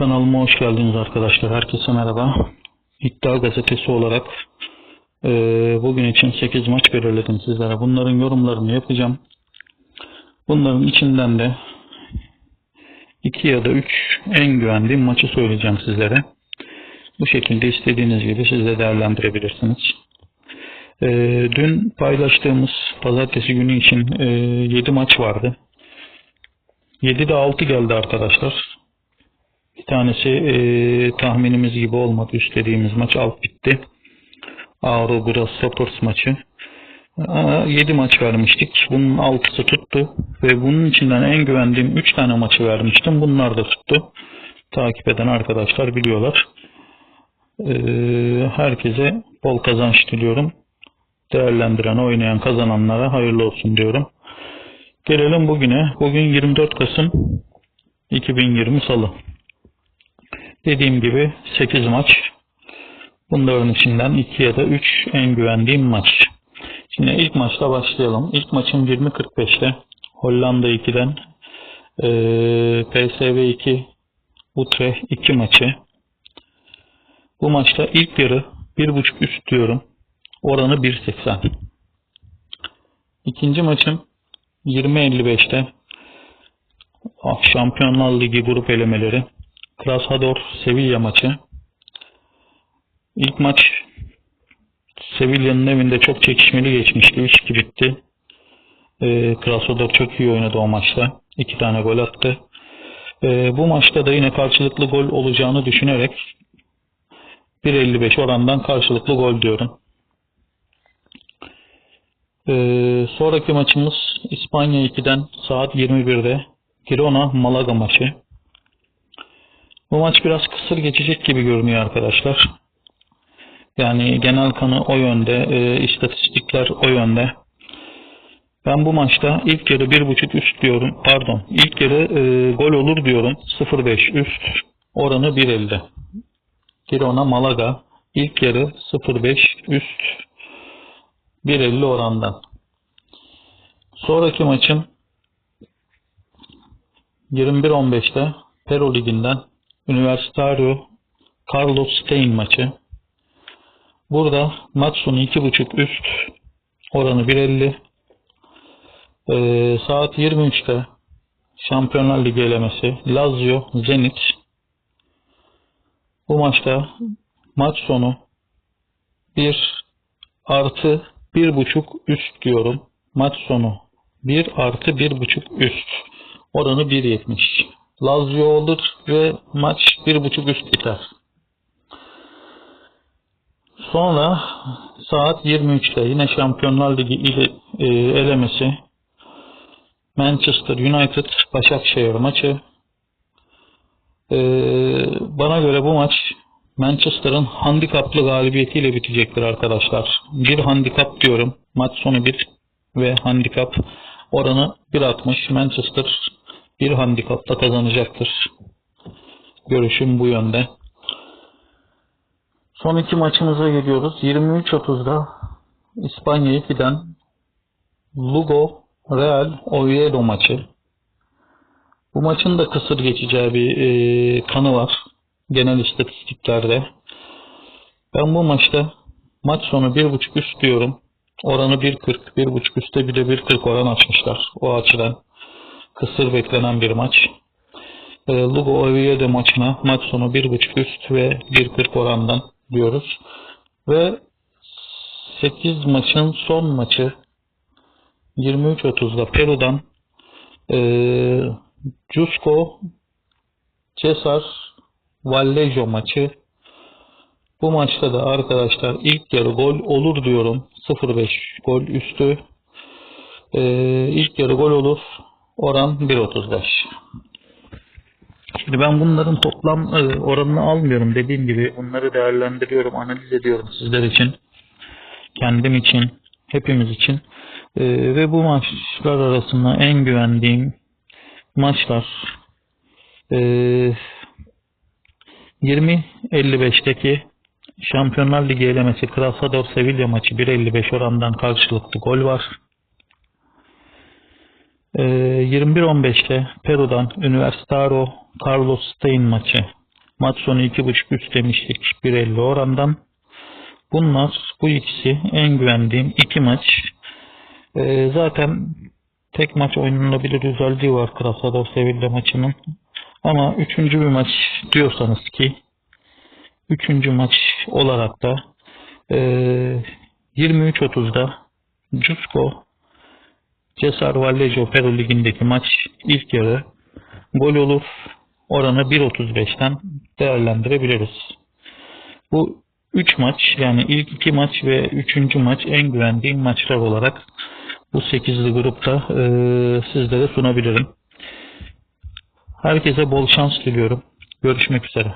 Kanalıma hoş geldiniz arkadaşlar. Herkese merhaba. İddia gazetesi olarak eee, bugün için 8 maç belirledim sizlere. Bunların yorumlarını yapacağım. Bunların içinden de 2 ya da 3 en güvendiğim maçı söyleyeceğim sizlere. Bu şekilde istediğiniz gibi siz de değerlendirebilirsiniz. Eee, dün paylaştığımız pazartesi günü için 7 maç vardı. 7'de 6 geldi arkadaşlar. Bir tanesi eee, tahminimiz gibi olmadı. Üstlediğimiz maç alt bitti. Avro Grasshoppers maçı. 7 maç vermiştik. Bunun 6'sı tuttu. Ve bunun içinden en güvendiğim 3 tane maçı vermiştim. Bunlar da tuttu. Takip eden arkadaşlar biliyorlar. Eee, herkese bol kazanç diliyorum. Değerlendiren, oynayan, kazananlara hayırlı olsun diyorum. Gelelim bugüne. Bugün 24 Kasım 2020 Salı. Dediğim gibi 8 maç. Bunların içinden 2 ya da 3 en güvendiğim maç. Şimdi ilk maçla başlayalım. İlk maçım 20.45'te Hollanda 2'den eee PSV 2 Utrecht 2 maçı. Bu maçta ilk yarı 1.5 üst diyorum. Oranı 1.80. İkinci maçım 20.55'te Ah, Şampiyonlar Ligi grup elemeleri Krasnodar Sevilla maçı. İlk maç Sevilla'nın evinde çok çekişmeli geçmişti. 3-2 bitti. Ee, Krasnodar çok iyi oynadı o maçta. 2 tane gol attı. Ee, bu maçta da yine karşılıklı gol olacağını düşünerek 1.55 orandan karşılıklı gol diyorum. Ee, sonraki maçımız İspanya 2'den saat 21'de Girona Malaga maçı. Bu maç biraz kısır geçecek gibi görünüyor arkadaşlar. Yani genel kanı o yönde, e, istatistikler o yönde. Ben bu maçta ilk yarı 1.5 üst diyorum. Pardon. ilk yarı e, gol olur diyorum. 0.5 üst. Oranı 1.50. Girona Malaga. ilk yarı 0.5 üst. 1.50 orandan. Sonraki maçım 21-15'te Peru Ligi'nden Universitario Carlos Stein maçı. Burada maç sonu 2.5 üst oranı 1.50. Ee, saat 23'te Şampiyonlar Ligi elemesi Lazio Zenit. Bu maçta maç sonu 1 artı 1.5 üst diyorum. Maç sonu 1 artı 1.5 üst. Oranı 1.70. Lazio olur ve maç 1.5 üst biter. Sonra saat 23'te yine Şampiyonlar Ligi e, elemesi Manchester United Başakşehir maçı. E, bana göre bu maç Manchester'ın handikaplı galibiyetiyle bitecektir arkadaşlar. Bir handikap diyorum. Maç sonu 1 ve handikap oranı 1.60. Manchester bir handikapta kazanacaktır. Görüşüm bu yönde. Son iki maçımıza geliyoruz. 23.30'da İspanya 2'den Lugo Real Oviedo maçı. Bu maçın da kısır geçeceği bir e, kanı var. Genel istatistiklerde. Ben bu maçta maç sonu 1.5 üst diyorum. Oranı 1.40. 1.5 üstte bir de 1.40 oran açmışlar. O açıdan kısır beklenen bir maç. E, Lugo Oviedo maçına maç sonu 1.5 üst ve 1.40 orandan diyoruz. Ve 8 maçın son maçı 23.30'da Peru'dan e, Cusco Cesar Vallejo maçı. Bu maçta da arkadaşlar ilk yarı gol olur diyorum. 0.5 gol üstü. E, ilk yarı gol olur. Oran 1.35. Şimdi ben bunların toplam e, oranını almıyorum. Dediğim gibi bunları değerlendiriyorum, analiz ediyorum sizler için. Kendim için, hepimiz için. E, ve bu maçlar arasında en güvendiğim maçlar e, 20-55'teki Şampiyonlar Ligi elemesi Krasnodar Sevilla maçı 1.55 orandan karşılıklı gol var. Ee, 21-15'te Peru'dan Universitario Carlos Stein maçı Maç sonu 2.5 üst demiştik 1.50 orandan. Bunlar bu ikisi en güvendiğim iki maç. Ee, zaten tek maç oynanabilir özelliği var Krasnodar Sevilla maçının. Ama üçüncü bir maç diyorsanız ki üçüncü maç olarak da ee, 23.30'da Cusco Cesar Vallejo Peru Ligi'ndeki maç ilk yarı gol olur. Oranı 1.35'ten değerlendirebiliriz. Bu 3 maç yani ilk 2 maç ve 3. maç en güvendiğim maçlar olarak bu 8'li grupta e, sizlere sunabilirim. Herkese bol şans diliyorum. Görüşmek üzere.